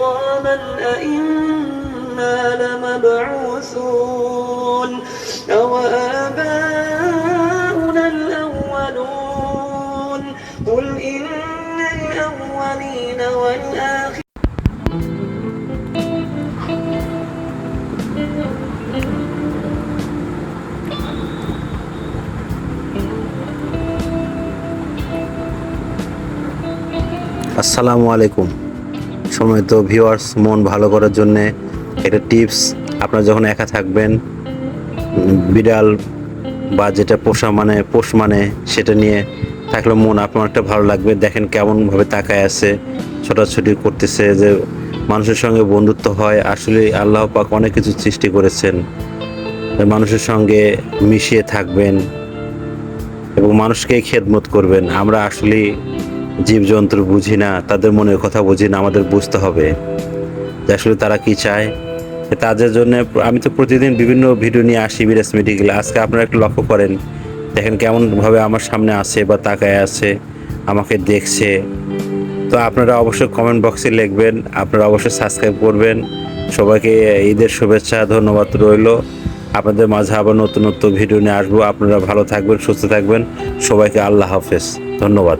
وعظاما أئنا لمبعوثون أو آباؤنا الأولون قل إن الأولين والآخرين আসসালামু আলাইকুম সময় তো ভিউয়ার্স মন ভালো করার জন্যে একটা টিপস আপনারা যখন একা থাকবেন বিড়াল বা যেটা পোষা মানে পোষ মানে সেটা নিয়ে থাকলে মন আপনার একটা ভালো লাগবে। দেখেন কেমনভাবে তাকায় আছে, ছোটাছুটি করতেছে যে মানুষের সঙ্গে বন্ধুত্ব হয়। আসলে আল্লাহ পাক অনেক কিছু সৃষ্টি করেছেন। মানুষের সঙ্গে মিশিয়ে থাকবেন এবং মানুষকে খেদমত করবেন। আমরা আসলে জীবজন্তু বুঝি না, তাদের মনের কথা বুঝি না, আমাদের বুঝতে হবে যে আসলে তারা কি চায়। তাদের জন্য আমি তো প্রতিদিন বিভিন্ন ভিডিও নিয়ে আসি বিরাজ মেডিকেল আজকে আপনারা একটু লক্ষ্য করেন, দেখেন কেমনভাবে আমার সামনে আছে বা তাকায় আছে, আমাকে দেখছে। তো আপনারা অবশ্যই কমেন্ট বক্সে লিখবেন, আপনারা অবশ্যই সাবস্ক্রাইব করবেন। সবাইকে ঈদের শুভেচ্ছা, ধন্যবাদ রইল। আপনাদের মাঝে আবার নতুন নতুন ভিডিও নিয়ে আসব। আপনারা ভালো থাকবেন, সুস্থ থাকবেন। সবাইকে আল্লাহ হাফেজ। ধন্যবাদ।